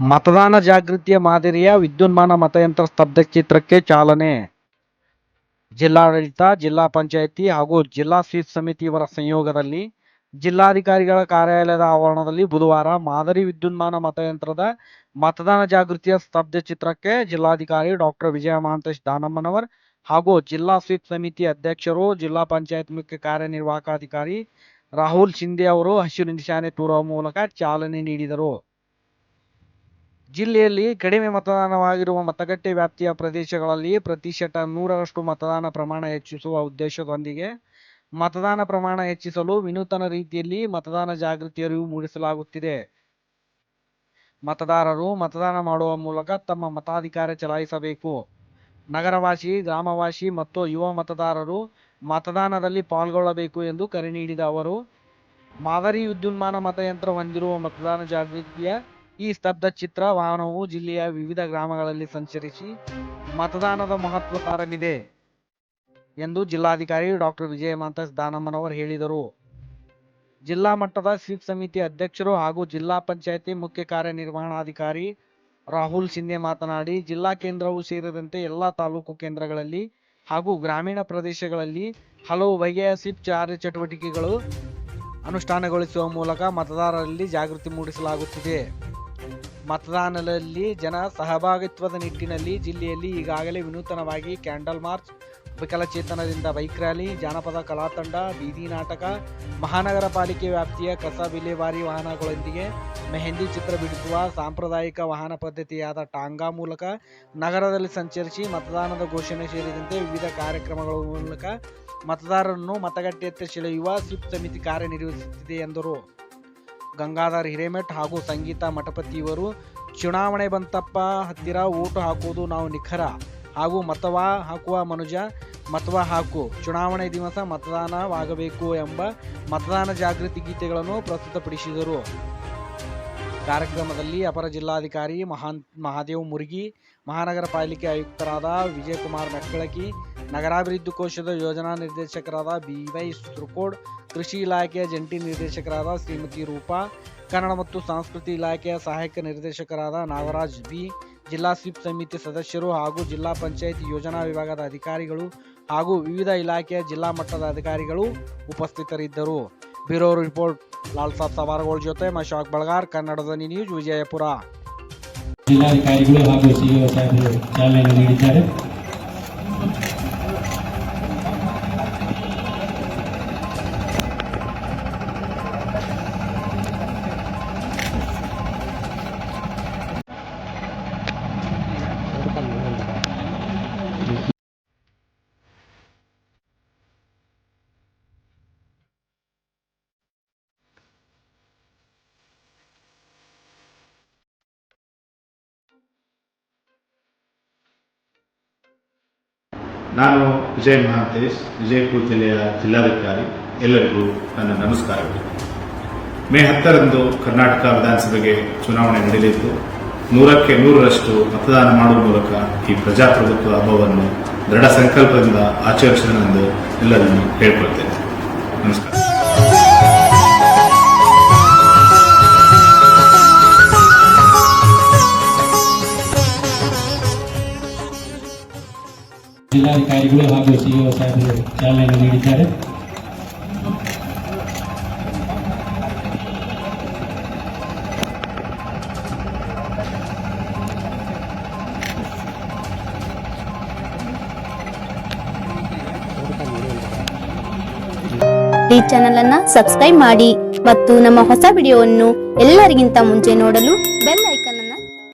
ಮತದಾನ ಜಾಗೃತಿಯ ಮಾದರಿಯ ವಿದ್ಯುನ್ಮಾನ ಮತಯಂತ್ರ ಸ್ತಬ್ಧಚಿತ್ರಕ್ಕೆ ಚಾಲನೆ. ಜಿಲ್ಲಾಡಳಿತ, ಜಿಲ್ಲಾ ಪಂಚಾಯಿತಿ ಹಾಗೂ ಜಿಲ್ಲಾ ಸ್ವೀಪ್ ಸಮಿತಿಯವರ ಸಂಯೋಗದಲ್ಲಿ ಜಿಲ್ಲಾಧಿಕಾರಿಗಳ ಕಾರ್ಯಾಲಯದ ಆವರಣದಲ್ಲಿ ಬುಧವಾರ ಮಾದರಿ ವಿದ್ಯುನ್ಮಾನ ಮತಯಂತ್ರದ ಮತದಾನ ಜಾಗೃತಿಯ ಸ್ತಬ್ಧಚಿತ್ರಕ್ಕೆ ಜಿಲ್ಲಾಧಿಕಾರಿ ಡಾಕ್ಟರ್ ವಿಜಯ ಮಹಾಂತೇಶ್ ದಾನಮ್ಮನವರ್ ಹಾಗೂ ಜಿಲ್ಲಾ ಸ್ವೀಪ್ ಸಮಿತಿ ಅಧ್ಯಕ್ಷರು, ಜಿಲ್ಲಾ ಪಂಚಾಯತ್ ಮುಖ್ಯ ಕಾರ್ಯನಿರ್ವಾಹಕ ಅಧಿಕಾರಿ ರಾಹುಲ್ ಶಿಂದೆ ಅವರು ಹಸಿರು ನಿಶಾನೆ ತೋರುವ ಮೂಲಕ ಚಾಲನೆ ನೀಡಿದರು. ಜಿಲ್ಲೆಯಲ್ಲಿ ಕಡಿಮೆ ಮತದಾನವಾಗಿರುವ ಮತಗಟ್ಟೆ ವ್ಯಾಪ್ತಿಯ ಪ್ರದೇಶಗಳಲ್ಲಿ ಪ್ರತಿಶತ ನೂರರಷ್ಟು ಮತದಾನ ಪ್ರಮಾಣ ಹೆಚ್ಚಿಸುವ ಉದ್ದೇಶದೊಂದಿಗೆ ಮತದಾನ ಪ್ರಮಾಣ ಹೆಚ್ಚಿಸಲು ವಿನೂತನ ರೀತಿಯಲ್ಲಿ ಮತದಾನ ಜಾಗೃತಿ ಅರಿವು ಮೂಡಿಸಲಾಗುತ್ತಿದೆ. ಮತದಾರರು ಮತದಾನ ಮಾಡುವ ಮೂಲಕ ತಮ್ಮ ಮತಾಧಿಕಾರ ಚಲಾಯಿಸಬೇಕು. ನಗರವಾಸಿ, ಗ್ರಾಮವಾಸಿ ಮತ್ತು ಯುವ ಮತದಾರರು ಮತದಾನದಲ್ಲಿ ಪಾಲ್ಗೊಳ್ಳಬೇಕು ಎಂದು ಕರೆ ನೀಡಿದ ಅವರು, ಮಾದರಿ ವಿದ್ಯುನ್ಮಾನ ಮತಯಂತ್ರ ಹೊಂದಿರುವ ಮತದಾನ ಜಾಗೃತಿಯ ಈ ಸ್ತಬ್ಧ ಚಿತ್ರ ವಾಹನವು ಜಿಲ್ಲೆಯ ವಿವಿಧ ಗ್ರಾಮಗಳಲ್ಲಿ ಸಂಚರಿಸಿ ಮತದಾನದ ಮಹತ್ವ ಸಾರಲಿದೆ ಎಂದು ಜಿಲ್ಲಾಧಿಕಾರಿ ಡಾಕ್ಟರ್ ವಿಜಯ ಮಾಂತಸ್ ದಾನಮ್ಮನವರು ಹೇಳಿದರು. ಜಿಲ್ಲಾ ಮಟ್ಟದ ಸ್ವೀಪ್ ಸಮಿತಿ ಅಧ್ಯಕ್ಷರು ಹಾಗೂ ಜಿಲ್ಲಾ ಪಂಚಾಯಿತಿ ಮುಖ್ಯ ಕಾರ್ಯನಿರ್ವಹಣಾಧಿಕಾರಿ ರಾಹುಲ್ ಸಿಂಧೆ ಮಾತನಾಡಿ, ಜಿಲ್ಲಾ ಕೇಂದ್ರವು ಸೇರಿದಂತೆ ಎಲ್ಲ ತಾಲೂಕು ಕೇಂದ್ರಗಳಲ್ಲಿ ಹಾಗೂ ಗ್ರಾಮೀಣ ಪ್ರದೇಶಗಳಲ್ಲಿ ಹಲವು ಬಗೆಯ ಸಿಪ್ ಕಾರ್ಯಚಟುವಟಿಕೆಗಳು ಅನುಷ್ಠಾನಗೊಳಿಸುವ ಮೂಲಕ ಮತದಾರರಲ್ಲಿ ಜಾಗೃತಿ ಮೂಡಿಸಲಾಗುತ್ತಿದೆ. ಮತದಾನದಲ್ಲಿ ಜನ ಸಹಭಾಗಿತ್ವದ ನಿಟ್ಟಿನಲ್ಲಿ ಜಿಲ್ಲೆಯಲ್ಲಿ ಈಗಾಗಲೇ ವಿನೂತನವಾಗಿ ಕ್ಯಾಂಡಲ್ ಮಾರ್ಚ್, ವಿಕಲಚೇತನದಿಂದ ಬೈಕ್ ರ್ಯಾಲಿ, ಜಾನಪದ ಕಲಾತಂಡ ಬೀದಿ ನಾಟಕ, ಮಹಾನಗರ ಪಾಲಿಕೆ ವ್ಯಾಪ್ತಿಯ ಕಸ ವಿಲೇವಾರಿ ವಾಹನಗಳೊಂದಿಗೆ ಮೆಹಂದಿ ಚಿತ್ರ ಬಿಡಿಸುವ ಸಾಂಪ್ರದಾಯಿಕ ವಾಹನ ಪದ್ಧತಿಯಾದ ಟಾಂಗಾ ಮೂಲಕ ನಗರದಲ್ಲಿ ಸಂಚರಿಸಿ ಮತದಾನದ ಘೋಷಣೆ ಸೇರಿದಂತೆ ವಿವಿಧ ಕಾರ್ಯಕ್ರಮಗಳ ಮೂಲಕ ಮತದಾರರನ್ನು ಮತಗಟ್ಟೆಯತ್ತ ಸೆಳೆಯುವ ಸ್ವಿಪ್ ಸಮಿತಿ ಕಾರ್ಯನಿರ್ವಹಿಸುತ್ತಿದೆ ಎಂದರು. ಗಂಗಾಧರ್ ಹಿರೇಮಠ್ ಹಾಗೂ ಸಂಗೀತಾ ಮಠಪತಿ ಇವರು ಚುನಾವಣೆ ಬಂತಪ್ಪ, ಹತ್ತಿರ ಓಟು ಹಾಕುವುದು ನಾವು ನಿಖರ. ಹಾಗೂ ಮತವ ಹಾಕುವ ಮನುಜ, ಮತವ ಹಾಕು. ಚುನಾವಣೆ ದಿವಸ ಮತದಾನವಾಗಬೇಕು ಎಂಬ ಮತದಾನ ಜಾಗೃತಿ ಗೀತೆಗಳನ್ನು ಪ್ರಸ್ತುತಪಡಿಸಿದರು. ಕಾರ್ಯಕ್ರಮದಲ್ಲಿ ಅಪರ ಜಿಲ್ಲಾಧಿಕಾರಿ ಮಹಾನ್ ಮಹಾದೇವ್ ಮುರುಗಿ, ಮಹಾನಗರ ಪಾಲಿಕೆ ಆಯುಕ್ತರಾದ ವಿಜಯಕುಮಾರ್ ಮೆಕ್ಕಳಕಿ ನಗರಾಭಿವೃದ್ಧಿ ಕೋಶದ ಯೋಜನಾ ನಿರ್ದೇಶಕರಾದ ಬಿವೈ ವೈ ಸುರ್ಕೋಡ್, ಕೃಷಿ ಇಲಾಖೆಯ ಜಂಟಿ ನಿರ್ದೇಶಕರಾದ ಶ್ರೀಮತಿ ರೂಪಾ, ಕನ್ನಡ ಮತ್ತು ಸಂಸ್ಕೃತಿ ಇಲಾಖೆಯ ಸಹಾಯಕ ನಿರ್ದೇಶಕರಾದ ನಾಗರಾಜ್ ಬಿ, ಜಿಲ್ಲಾ ಸ್ವೀಪ್ ಸಮಿತಿ ಸದಸ್ಯರು ಹಾಗೂ ಜಿಲ್ಲಾ ಪಂಚಾಯತ್ ಯೋಜನಾ ವಿಭಾಗದ ಅಧಿಕಾರಿಗಳು ಹಾಗೂ ವಿವಿಧ ಇಲಾಖೆಯ ಜಿಲ್ಲಾ ಮಟ್ಟದ ಅಧಿಕಾರಿಗಳು ಉಪಸ್ಥಿತರಿದ್ದರು. ಬ್ಯೂರೋ ರಿಪೋರ್ಟ್ ಲಾಲ್ ಸಾಬ್ ಸವಾರ್ಗೋಳ್ ಜೊತೆ ಮಶಾಕ್ ಬಳಗಾರ್, ಕನ್ನಡ ಧ್ವನಿ ನ್ಯೂಸ್, ವಿಜಯಪುರ. ಜಿಲ್ಲಾಧಿಕಾರಿಗಳು ಹಾಗೂ ಸಿಇಒ ಸಾಹೇಬರು ಚಾಲನೆ ನೀಡಿದ್ದಾರೆ. ನಾನು ವಿಜಯ್ ಮಹಾಂತೇಶ್ ವಿಜಯಪುರ ಜಿಲ್ಲೆಯ ಜಿಲ್ಲಾಧಿಕಾರಿ. ಎಲ್ಲರಿಗೂ ನನ್ನ ನಮಸ್ಕಾರಗಳು. ಮೇ ಹತ್ತರಂದು ಕರ್ನಾಟಕ ವಿಧಾನಸಭೆಗೆ ಚುನಾವಣೆ ನಡೆಯಲಿದ್ದು, ನೂರಕ್ಕೆ ನೂರರಷ್ಟು ಮತದಾನ ಮಾಡುವ ಮೂಲಕ ಈ ಪ್ರಜಾಪ್ರಭುತ್ವ ಹಬ್ಬವನ್ನು ದೃಢ ಸಂಕಲ್ಪದಿಂದ ಆಚರಿಸಲೆಂದು ಎಲ್ಲರನ್ನು ಕೇಳ್ಕೊಳ್ತೇನೆ. ನಮಸ್ಕಾರ. ಜಿಲ್ಲಾಧಿಕಾರಿಗಳು ಹಾಗೂ ಸಿಇಒ ಸಾಹೇಬರು ಚಾಲನೆ ನೀಡಿದ್ದಾರೆ ಈ ಚಾನೆಲ್ ಅನ್ನ ಸಬ್ಸ್ಕ್ರೈಬ್ ಮಾಡಿ ಮತ್ತು ನಮ್ಮ ಹೊಸ ವಿಡಿಯೋವನ್ನು ಎಲ್ಲರಿಗಿಂತ ಮುಂಚೆ ನೋಡಲು ಬೆಲ್ ಐಕಾನ್